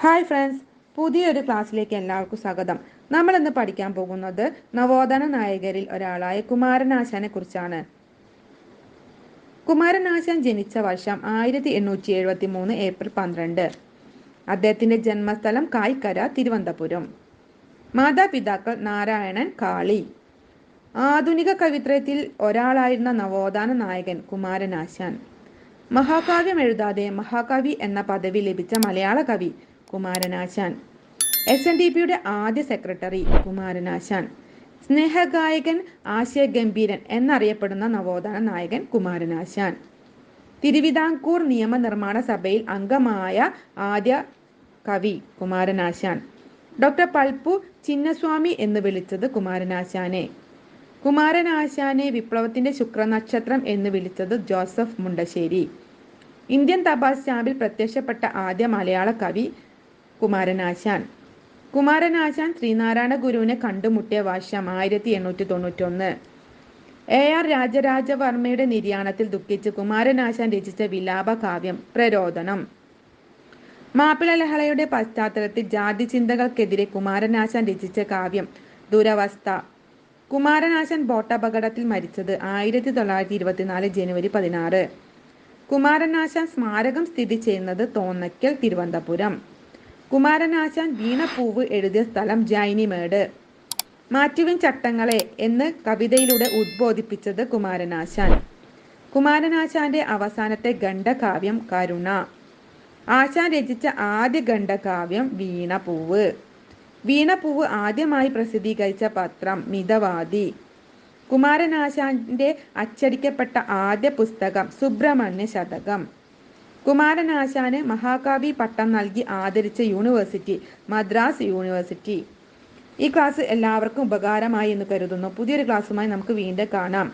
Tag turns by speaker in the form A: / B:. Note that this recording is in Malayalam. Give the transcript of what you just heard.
A: ഹായ് ഫ്രണ്ട്സ് പുതിയൊരു ക്ലാസ്സിലേക്ക് എല്ലാവർക്കും സ്വാഗതം. നമ്മൾ ഇന്ന് പഠിക്കാൻ പോകുന്നത് നവോത്ഥാന നായകരിൽ ഒരാളായ കുമാരനാശാനെ കുറിച്ചാണ്. കുമാരനാശാൻ ജനിച്ച വർഷം ആയിരത്തി എണ്ണൂറ്റി എഴുപത്തി മൂന്ന് ഏപ്രിൽ പന്ത്രണ്ട്. അദ്ദേഹത്തിന്റെ ജന്മസ്ഥലം കായ്ക്കര തിരുവനന്തപുരം. മാതാപിതാക്കൾ നാരായണൻ കാളി. ആധുനിക കവിത്രയത്തിൽ ഒരാളായിരുന്ന നവോത്ഥാന നായകൻ കുമാരനാശാൻ. മഹാകാവ്യം എഴുതാതെ മഹാകവി എന്ന പദവി ലഭിച്ച മലയാള കവി കുമാരനാശാൻ. എസ് എൻ ഡി പിയുടെ ആദ്യ സെക്രട്ടറി കുമാരനാശാൻ. സ്നേഹഗായകൻ ആശയ ഗംഭീരൻ എന്നറിയപ്പെടുന്ന നവോത്ഥാന നായകൻ കുമാരനാശാൻ. തിരുവിതാംകൂർ നിയമനിർമ്മാണ സഭയിൽ അംഗമായ ആദ്യ കവി കുമാരനാശാൻ. ഡോക്ടർ പൾപ്പു ചിന്നസ്വാമി എന്ന് വിളിച്ചത് കുമാരനാശാനെ. കുമാരനാശാനെ വിപ്ലവത്തിന്റെ ശുക്രനക്ഷത്രം എന്ന് വിളിച്ചത് ജോസഫ് മുണ്ടശ്ശേരി. ഇന്ത്യൻ തപാൽ സ്റ്റാമ്പിൽ പ്രത്യക്ഷപ്പെട്ട ആദ്യ മലയാള കവി കുമാരനാശാൻ. കുമാരനാശാൻ ശ്രീനാരായണ ഗുരുവിനെ കണ്ടുമുട്ടിയ വർഷം ആയിരത്തി എണ്ണൂറ്റി തൊണ്ണൂറ്റൊന്ന് എ ആർ രാജരാജവർമ്മയുടെ നിര്യാണത്തിൽ ദുഃഖിച്ച് കുമാരനാശാൻ രചിച്ച വിലാപ കാവ്യം പ്രരോദനം. മാപ്പിള ലഹളയുടെ പശ്ചാത്തലത്തിൽ ജാതി ചിന്തകൾക്കെതിരെ കുമാരനാശാൻ രചിച്ച കാവ്യം ദുരവസ്ഥ. കുമാരനാശൻ ബോട്ടപകടത്തിൽ മരിച്ചത് ആയിരത്തി തൊള്ളായിരത്തി ഇരുപത്തിനാല് ജനുവരി പതിനാറ്. കുമാരനാശാൻ സ്മാരകം സ്ഥിതി ചെയ്യുന്നത് തോന്നയ്ക്കൽ തിരുവനന്തപുരം. കുമാരനാശാൻ വീണപ്പൂവ് എഴുതിയ സ്ഥലം ജൈനിമേട്. മാറ്റുവിൻ ചട്ടങ്ങളെ എന്ന് കവിതയിലൂടെ ഉദ്ബോധിപ്പിച്ചത് കുമാരനാശാൻ. കുമാരനാശാന്റെ അവസാനത്തെ ഖണ്ഡകാവ്യം കരുണ. ആശാൻ രചിച്ച ആദ്യ ഖണ്ഡകാവ്യം വീണപൂവ് വീണപൂവ് ആദ്യമായി പ്രസിദ്ധീകരിച്ച പത്രം മിതവാദി. കുമാരനാശാന്റെ അച്ചടിക്കപ്പെട്ട ആദ്യ പുസ്തകം സുബ്രഹ്മണ്യ ശതകം. കുമാരനാശാന് മഹാകവി പട്ടം നൽകി ആദരിച്ച യൂണിവേഴ്സിറ്റി മദ്രാസ് യൂണിവേഴ്സിറ്റി. ഈ ക്ലാസ് എല്ലാവർക്കും ഉപകാരമായി എന്ന് കരുതുന്നു. പുതിയൊരു ക്ലാസ്സുമായി നമുക്ക് വീണ്ടും കാണാം.